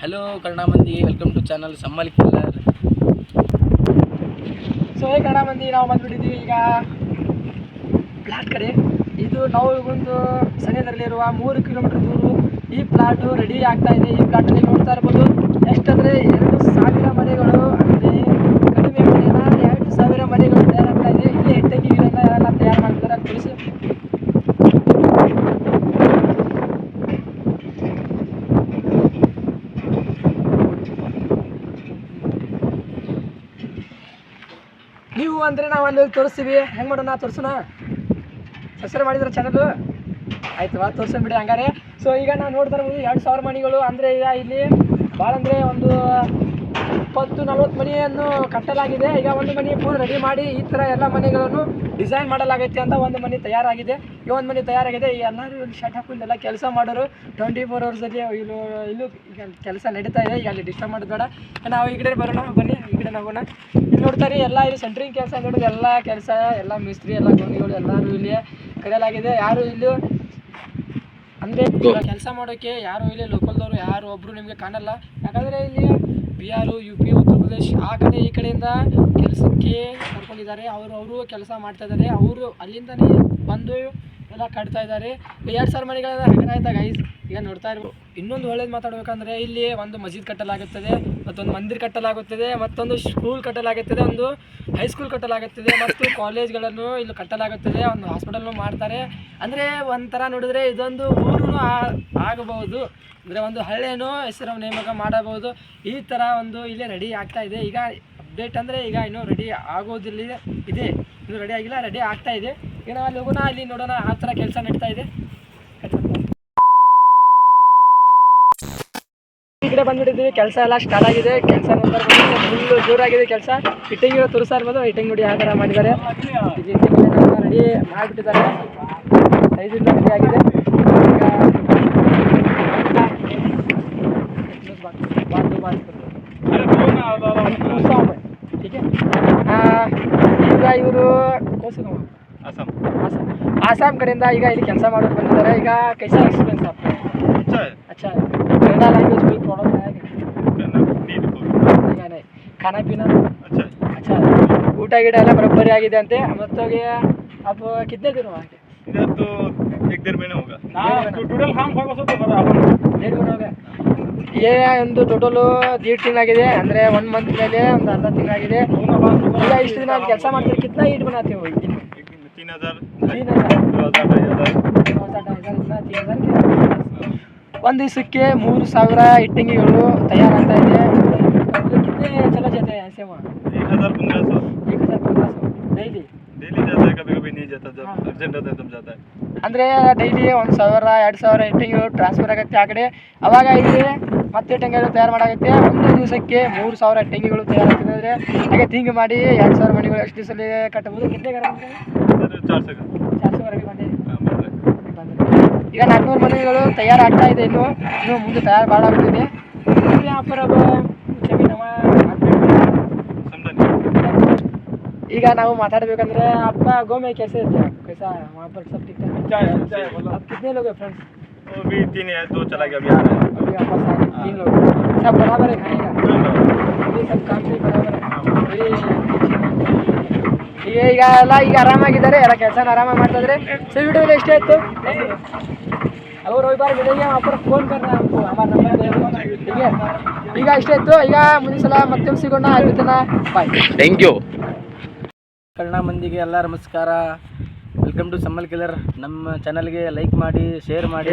Hello Kannada ಮಂದಿ welcome to channel ಸಮ್ಮಲ್ killer so hey Kannada ಮಂದಿ ನಾವು ಬಂದ್ಬಿಟ್ಟಿದ್ದೀವಿ ಈಗ ಪ್ಲಾಟ್ ಕಡೆ. ಇದು ನಾವು ಒಂದು ಸನಿಹದಲ್ಲಿರುವ ಮೂರು ಕಿಲೋಮೀಟರ್ ದೂರ ಈ ಪ್ಲಾಟು ರೆಡಿ ಆಗ್ತಾ ಇದೆ. ಈ ಪ್ಲಾಟಲ್ಲಿ ನೋಡ್ತಾ ಇರ್ಬೋದು ಎಷ್ಟಂದರೆ ಎರಡು ಸಾವಿರ ಮನೆಗಳು ಅಂದರೆ ಕಡಿಮೆ ಮನೆನ ಎರಡು ಸಾವಿರ ಮನೆಗಳು ತಯಾರಾಗ್ತಾ ಇದೆ ಇಲ್ಲಿ ಹೆಟ್ಟಂಗಿಗಳನ್ನ ಯಾರೆಲ್ಲ ತಯಾರು ಮಾಡ್ತಾರೆ ಅಂತ ತಿಳಿಸಿ ನೀವು ಅಂದರೆ ನಾವು ಅಲ್ಲಿ ತೋರಿಸ್ತೀವಿ. ಹೆಂಗೆ ಮಾಡೋಣ? ತೋರಿಸೋಣ. ಹೆಸರು ಮಾಡಿದ್ರೆ ಚಾನಲ್ಲು ಆಯ್ತು ಬಾ ತೋರ್ಸೋಣ ಬಿಡಿ ಹಂಗಾರೆ. ಸೊ ಈಗ ನಾವು ಇರ್ಬೋದು ಎರಡು ಸಾವಿರ ಮಣಿಗಳು. ಅಂದರೆ ಈಗ ಇಲ್ಲಿ ಭಾಳ ಅಂದರೆ ಒಂದು ಇಪ್ಪತ್ತು ನಲ್ವತ್ತು ಮನೆಯನ್ನು ಕಟ್ಟಲಾಗಿದೆ. ಈಗ ಒಂದು ಮನೆ ಪೂರ್ಣ ರೆಡಿ ಮಾಡಿ ಈ ಥರ ಎಲ್ಲ ಮನೆಗಳನ್ನು ಡಿಸೈನ್ ಮಾಡಲಾಗೈತೆ ಅಂತ ಒಂದು ಮನೆ ತಯಾರಾಗಿದೆ. ಈ ಒಂದು ಮನೆ ತಯಾರಾಗಿದೆ. ಈ ಎಲ್ಲರೂ ಇಲ್ಲಿ ಶರ್ಟ್ ಹಾಕೊಂಡು ಎಲ್ಲ ಕೆಲಸ ಮಾಡೋರು. ಟ್ವೆಂಟಿ ಫೋರ್ ಅವರ್ಸಲ್ಲಿ ಇಲ್ಲೂ ಇಲ್ಲೂ ಈಗ ಕೆಲಸ ನಡೀತಾ ಇದೆ. ಈಗ ಅಲ್ಲಿ ಡಿಸ್ಟರ್ಬ್ ಮಾಡೋದು ಬೇಡ. ನಾವು ಈ ಕಡೆ ಬರೋಣ. ಬನ್ನಿ ಈ ಕಡೆ ಹೋಗೋಣ. ಇಲ್ಲಿ ನೋಡ್ತಾರೆ ಎಲ್ಲ ಇಲ್ಲಿ ಸೆಂಟ್ರಿಂಗ್ ಕೆಲಸ ನೋಡೋದು ಎಲ್ಲ ಕೆಲಸ ಎಲ್ಲ ಮಿಸ್ತ್ರಿ ಎಲ್ಲ ಗೋಣಿಗಳು ಎಲ್ಲರೂ ಇಲ್ಲಿ ಕರೆಯಲಾಗಿದೆ. ಯಾರು ಇಲ್ಲಿ ಅಂದರೆ ಕೆಲಸ ಮಾಡೋಕ್ಕೆ ಯಾರು ಇಲ್ಲಿ ಲೋಕಲ್ದವರು ಯಾರು ಒಬ್ಬರು ನಿಮಗೆ ಕಾಣಲ್ಲ. ಯಾಕಂದರೆ ಇಲ್ಲಿ ಬಿಹಾರು ಯು ಪಿ ಉತ್ತರ ಪ್ರದೇಶ ಆ ಕಡೆ ಈ ಕಡೆಯಿಂದ ಕೆಲಸಕ್ಕೆ ಕರ್ಕೊಂಡಿದ್ದಾರೆ. ಅವರು ಅವರು ಕೆಲಸ ಮಾಡ್ತಾ ಇದ್ದಾರೆ. ಅವರು ಅಲ್ಲಿಂದನೇ ಬಂದು ಎಲ್ಲ ಕಟ್ತಾ ಇದ್ದಾರೆ. ಎರಡು ಸಾವಿರ ಮನೆಗಳೆಲ್ಲ ಹೆಗರ ಆಯ್ತಾ ಈಗ ನೋಡ್ತಾ ಇರ್ಬೋದು ಇನ್ನೊಂದು ಒಳ್ಳೇದು ಮಾತಾಡ್ಬೇಕಂದ್ರೆ ಇಲ್ಲಿ ಒಂದು ಮಸೀದ್ ಕಟ್ಟಲಾಗುತ್ತದೆ, ಮತ್ತೊಂದು ಮಂದಿರ್ ಕಟ್ಟಲಾಗುತ್ತದೆ, ಮತ್ತೊಂದು ಸ್ಕೂಲ್ ಕಟ್ಟಲಾಗುತ್ತದೆ, ಒಂದು ಹೈಸ್ಕೂಲ್ ಕಟ್ಟಲಾಗುತ್ತದೆ, ಮತ್ತು ಕಾಲೇಜ್ಗಳನ್ನು ಇಲ್ಲಿ ಕಟ್ಟಲಾಗುತ್ತದೆ, ಒಂದು ಹಾಸ್ಪಿಟಲ್ನು ಮಾಡ್ತಾರೆ. ಅಂದರೆ ಒಂಥರ ನೋಡಿದ್ರೆ ಇದೊಂದು ಊರು ಆಗಬಹುದು. ಅಂದರೆ ಒಂದು ಹಳ್ಳಿಯನ್ನು ಹೆಸರು ನೇಮಕ ಮಾಡಬಹುದು. ಈ ಥರ ಒಂದು ಇಲ್ಲಿ ರೆಡಿ ಆಗ್ತಾ ಇದೆ. ಈಗ ಅಪ್ಡೇಟ್ ಅಂದರೆ ಈಗ ಇನ್ನೂ ರೆಡಿ ಆಗೋದಿಲ್ಲ, ಇದೆ. ಇನ್ನೂ ರೆಡಿ ಆಗಿಲ್ಲ ರೆಡಿ ಆಗ್ತಾ ಇದೆ. ಈಗ ನಾವು ಅಲ್ಲಿ ಹೋಗೋಣ ಅಲ್ಲಿ ನೋಡೋಣ, ಆ ಥರ ಕೆಲಸ ನಡೀತಾ ಇದೆ. ಕಡೆ ಬಂದ್ಬಿಟ್ಟಿದ್ದೀವಿ. ಕೆಲಸ ಎಲ್ಲ ಸ್ಟಾರ್ಟ್ ಆಗಿದೆ. ಕೆಲಸ ಫುಲ್ ಜೋರ್ ಜೋರಾಗಿದೆ ಕೆಲಸ. ಹಿಟ್ಟಿಂಗ್ ತುರ್ಸಾ ಇರ್ಬೋದು. ಹಿಟ್ಟಿಂಗ್ ನೋಡಿ ಯಾವ ಥರ ಮಾಡಿದ್ದಾರೆ. ರೆಡಿ ಮಾಡಿಬಿಟ್ಟಿದ್ದಾರೆ. ಸೈಜಿಂದ ರೆಡಿ ಆಗಿದೆ. ಈಗ ಇವರು ಆಸಾಮ್ ಕಡೆಯಿಂದ ಈಗ ಇಲ್ಲಿ ಕೆಲಸ ಮಾಡೋದು ಬಂದಿದ್ದಾರೆ. ಈಗ ಕೈಸಾ ಎಕ್ಸ್ಪೀರಿಯನ್ಸ್ ಆಗ್ತಾರೆ अच्छा है अच्छा कन्नड़ा लैंग्वेज कोई प्रॉब्लम है क्या? करना नहीं देखो नहीं नहीं खाना पीना अच्छा है अच्छा ಊಟ ಗೀಟ ಎಲ್ಲ ಬರೋಬ್ಬರಿ ಆಗಿದೆ ಅಂತೆ ಮತ್ತೋಗಿ ಅಪ್ಪ ಕಿತ್ತನೆ ದಿನ ಆಗಿದೆ इधर तो एक डेढ़ महीना होगा टोटल हम ದೇಡ್ ದಿನ ಹೋಗ ಏ ಒಂದು ಟೋಟಲು ದೀಡ್ ತಿಂಗಳಾಗಿದೆ ಅಂದರೆ ಒನ್ ಮಂತ್ ಮೇಲೆ ಒಂದು ಅರ್ಧ ತಿಂಗಳಾಗಿದೆ ಈಗ ಇಷ್ಟು ದಿನ ಕೆಲಸ ಮಾಡ್ತೀವಿ ಕಿತ್ನಾ ಈಟ್ बनाते हो एक दिन में एक दिन में तीन हजार तीन हजार दो हजार ढाई हजार दो हजार ढाई हजार इतना तीन हजार के ಒಂದು ದಿವಸಕ್ಕೆ ಮೂರು ಸಾವಿರ ಇಟ್ಟಿಗೆಗಳು ತಯಾರಾಗ್ತಾ ಇದೆ ಕಿತ್ತನೆ ಚಲೋ ಜೊತೆ ऐसे वहाँ एक हजार पंद्रह सौ एक हजार पंद्रह सौ डेली डेली जाता है कभी कभी नहीं जाता जब हाँ। अर्जेंट रहता है तब जाता है ಅಂದರೆ ಡೈಲಿ ಒಂದು ಸಾವಿರ ಎರಡು ಸಾವಿರ ಇಟ್ಟಿಗೆಗಳು ಟ್ರಾನ್ಸ್ಫರ್ ಆಗುತ್ತೆ ಆ ಕಡೆ ಅವಾಗ ಇಲ್ಲಿ ಮತ್ತೆ ಇಟ್ಟಿಗೆಗಳು ತಯಾರು ಮಾಡಾಗುತ್ತೆ ಒಂದು ದಿವಸಕ್ಕೆ ಮೂರು ಸಾವಿರ ಇಟ್ಟಿಗೆಗಳು ತಯಾರಾಗ್ತದೆ ಅಂದರೆ ಹಾಗೆ ಥಿಂಕ್ ಮಾಡಿ ಎರಡು ಸಾವಿರ ಮನೆಗಳು ಎಷ್ಟು ದಿವಸದಲ್ಲಿ ಕಟ್ಟಬಹುದು ಕಿತ್ತನೆ सर चार से ಚಾರ್ ಸಾವಿರ ಬಂದೆ हाँ, बोल रहे ಬಂದ್ರೆ ಈಗ ನಾಲ್ಕುನೂರು ಮನೆಗಳು ತಯಾರಾಗ್ತಾ ಇದೆ ಇನ್ನು ಇನ್ನು ಮುಂದೆ ತಯಾರು ಭಾಳ ಆಗ್ತಿದೆ यहाँ पर अब जमीन हवा समझा नहीं ಈಗ ನಾವು ಮಾತಾಡ್ಬೇಕಂದ್ರೆ आपका गाँव में कैसे थे आप कैसा है वहाँ पर सब ठीक ठाक अच्छा है बोलो आप कितने लोग हैं फ्रेंड्स वो भी तीन है दो चला गया अभी आ रहा है अभी आपस आ रहे हैं, तीन लोग सब बराबर है खाने का ಈಗ ಎಲ್ಲ ಈಗ ಆರಾಮಾಗಿದ್ದಾರೆ. ಎಲ್ಲ ಕೆಲಸ ಆರಾಮಾಗಿ ಮಾಡ್ತಾ ಇದ್ರೆ ಸೊ ವಿಡಿಯೋ ಇಷ್ಟ ಆಯ್ತು? ಅವ್ರು ಹೋಗ್ಬಾರ ಬೆಳಿಗ್ಗೆ ಅಪ್ಪರ ಫೋನ್ ಬರ್ರ ಈಗ ಇಷ್ಟ ಇತ್ತು ಈಗ ಮುಂದಿನ ಸಲ ಮತ್ತೆ ಸಿಗೋಣ ಅದ್ಭುತನ ಬಾಯ್ ಥ್ಯಾಂಕ್ ಯು ಕಣ್ಣ ಮಂದಿಗೆ ಎಲ್ಲ ನಮಸ್ಕಾರ. ವೆಲ್ಕಮ್ ಟು ಸಮ್ಮಲ್ ಕಿಲ್ಲರ್ ನಮ್ಮ ಚಾನಲ್ಗೆ ಲೈಕ್ ಮಾಡಿ ಶೇರ್ ಮಾಡಿ.